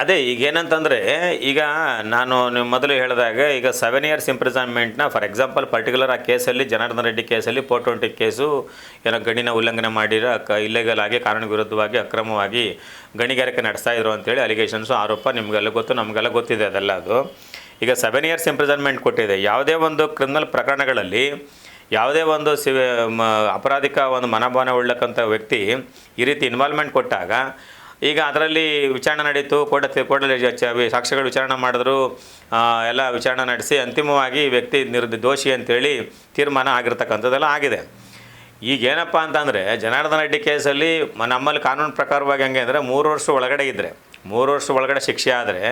ಅದೇ, ಈಗ ಏನಂತಂದರೆ, ಈಗ ನಾನು ನೀವು ಮೊದಲು ಹೇಳಿದಾಗ, ಈಗ ಸೆವೆನ್ ಇಯರ್ಸ್ ಇಂಪ್ರಿಸನ್ಮೆಂಟ್ನ ಫಾರ್ ಎಕ್ಸಾಂಪಲ್ ಪರ್ಟಿಕ್ಯುಲರ್ ಆ ಕೇಸಲ್ಲಿ, ಜನಾರ್ದನ ರೆಡ್ಡಿ ಕೇಸಲ್ಲಿ ಫೋರ್ ಟ್ವೆಂಟಿ ಕೇಸು, ಏನೋ ಗಣಿನ ಉಲ್ಲಂಘನೆ ಮಾಡಿರೋ ಕ ಇಲ್ಲೆಗಲ್ ಆಗಿ, ಕಾನೂನು ವಿರುದ್ಧವಾಗಿ, ಅಕ್ರಮವಾಗಿ ಗಣಿಗಾರಿಕೆ ನಡೆಸ್ತಾ ಇದ್ರು ಅಂತೇಳಿ ಅಲಿಗೇಷನ್ಸು ಆರೋಪ ನಿಮಗೆಲ್ಲ ಗೊತ್ತು, ನಮಗೆಲ್ಲ ಗೊತ್ತಿದೆ ಅದೆಲ್ಲ ಅದು. ಈಗ ಸೆವೆನ್ ಇಯರ್ಸ್ ಇಂಪ್ರಿಸನ್ಮೆಂಟ್ ಕೊಟ್ಟಿದೆ. ಯಾವುದೇ ಒಂದು ಕ್ರಿಮಿನಲ್ ಪ್ರಕರಣಗಳಲ್ಲಿ, ಯಾವುದೇ ಒಂದು ಸಿವಿ ಅಪರಾಧಿಕ ಒಂದು ಮನೋಭಾವನೆ ಉಳ್ಳಕ್ಕಂಥ ವ್ಯಕ್ತಿ ಈ ರೀತಿ ಇನ್ವಾಲ್ವ್ಮೆಂಟ್ ಕೊಟ್ಟಾಗ ಈಗ ಅದರಲ್ಲಿ ವಿಚಾರಣೆ ನಡೀತು, ಕೋರ್ಟ್ ಕೋರ್ಟಲ್ಲಿ ಸಾಕ್ಷ್ಯಗಳು ವಿಚಾರಣೆ ಮಾಡಿದ್ರು. ಎಲ್ಲ ವಿಚಾರಣೆ ನಡೆಸಿ ಅಂತಿಮವಾಗಿ ವ್ಯಕ್ತಿ ನಿರ್ ದೋಷಿ ಅಂತೇಳಿ ತೀರ್ಮಾನ ಆಗಿರ್ತಕ್ಕಂಥದ್ದೆಲ್ಲ ಆಗಿದೆ. ಈಗ ಏನಪ್ಪ ಅಂತಂದರೆ, ಜನಾರ್ದನ ರೆಡ್ಡಿ ಕೇಸಲ್ಲಿ ನಮ್ಮಲ್ಲಿ ಕಾನೂನು ಪ್ರಕಾರವಾಗಿ ಹೆಂಗೆ ಅಂದರೆ ಮೂರು ವರ್ಷ ಒಳಗಡೆ ಇದ್ದರೆ ಮೂರು ವರ್ಷ ಒಳಗಡೆ ಶಿಕ್ಷೆ ಆದರೆ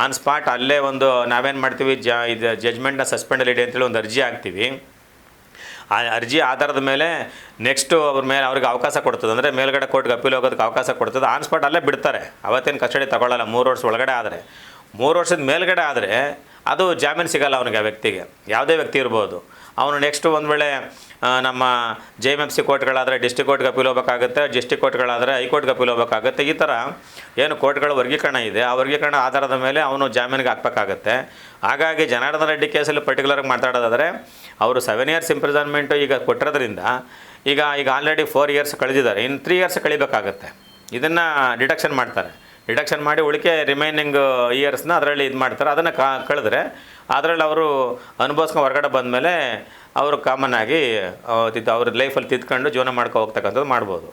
ಆನ್ ಸ್ಪಾಟ್ ಅಲ್ಲೇ ಒಂದು ನಾವೇನು ಮಾಡ್ತೀವಿ, ಜ, ಇದು ಜಜ್ಮೆಂಟ್ನ ಸಸ್ಪೆಂಡಲ್ಲಿ ಇಡಿ ಅಂತೇಳಿ ಒಂದು ಅರ್ಜಿ ಹಾಕ್ತೀವಿ. ಆ ಅರ್ಜಿ ಆಧಾರದ ಮೇಲೆ ನೆಕ್ಸ್ಟು ಅವ್ರ ಮೇಲೆ ಅವ್ರಿಗೆ ಅವಕಾಶ ಕೊಡ್ತದೆ. ಅಂದರೆ ಮೇಲ್ಗಡೆ ಕೋರ್ಟ್ಗೆ ಅಪೀಲ್ ಹೋಗೋದಕ್ಕೆ ಅವಕಾಶ ಕೊಡ್ತದೆ. ಆನ್ ಸ್ಪಾಟ್ ಅಲ್ಲೇ ಬಿಡ್ತಾರೆ. ಅವತ್ತೇನು ಕಸ್ಟಡಿ ತಗೊಳ್ಳಲ್ಲ ಮೂರು ವರ್ಷ ಒಳಗಡೆ ಆದರೆ. ಮೂರು ವರ್ಷದ ಮೇಲ್ಗಡೆ ಆದರೆ ಅದು ಜಾಮೀನು ಸಿಗಲ್ಲ ಅವನಿಗೆ ಆ ವ್ಯಕ್ತಿಗೆ. ಯಾವುದೇ ವ್ಯಕ್ತಿ ಇರ್ಬೋದು. ಅವನು ನೆಕ್ಸ್ಟ್ ಒಂದು ವೇಳೆ ನಮ್ಮ ಜೆ ಎಂ ಎಫ್ ಸಿ ಕೋರ್ಟ್ಗಳಾದರೆ ಡಿಸ್ಟಿಕ್ ಕೋರ್ಟ್ಗೆ ಅಪೀಲ್ ಹೋಗ್ಬೇಕಾಗುತ್ತೆ ಡಿಸ್ಟಿಕ್ ಕೋರ್ಟ್ಗಳಾದರೆ ಹೈಕೋರ್ಟ್ಗೆ ಅಪೀಲ್ ಹೋಗಬೇಕಾಗುತ್ತೆ ಈ ಥರ ಏನು ಕೋರ್ಟ್ಗಳ ವರ್ಗೀಕರಣ ಇದೆ. ಆ ವರ್ಗೀಕರಣ ಆಧಾರದ ಮೇಲೆ ಅವನು ಜಾಮೀನಿಗೆ ಹಾಕ್ಬೇಕಾಗತ್ತೆ. ಹಾಗಾಗಿ ಜನಾರ್ದನ ರೆಡ್ಡಿ ಕೇಸಲ್ಲಿ ಪರ್ಟಿಕ್ಯುಲರಾಗಿ ಮಾತಾಡೋದಾದರೆ, ಅವರು ಸೆವೆನ್ ಇಯರ್ಸ್ ಇಂಪ್ರಿಸನ್ಮೆಂಟು ಈಗ ಕೊಟ್ಟಿರೋದ್ರಿಂದ, ಈಗ ಈಗ ಆಲ್ರೆಡಿ ಫೋರ್ ಇಯರ್ಸ್ ಕಳೆದಿದ್ದಾರೆ. ಇನ್ನು ತ್ರೀ ಇಯರ್ಸ್ ಕಳಿಬೇಕಾಗತ್ತೆ. ಇದನ್ನು ಡಿಡಕ್ಷನ್ ಮಾಡ್ತಾರೆ. ಡಿಡಕ್ಷನ್ ಮಾಡಿ ಉಳಿಕೆ ರಿಮೈನಿಂಗ್ ಇಯರ್ಸ್ನ ಅದರಲ್ಲಿ ಇದು ಮಾಡ್ತಾರೆ. ಅದನ್ನು ಕಾ ಕಳೆದ್ರೆ ಅದರಲ್ಲಿ ಅವರು ಅನುಭವಿಸ್ಕೊಂಡು ಹೊರಗಡೆ ಬಂದಮೇಲೆ ಅವರು ಕಾಮನ್ ಆಗಿ ಅವ್ರ ಲೈಫಲ್ಲಿ ತಿದ್ಕೊಂಡು ಜೀವನ ಮಾಡ್ಕೊ ಹೋಗ್ತಕ್ಕಂಥದ್ದು ಮಾಡ್ಬೋದು.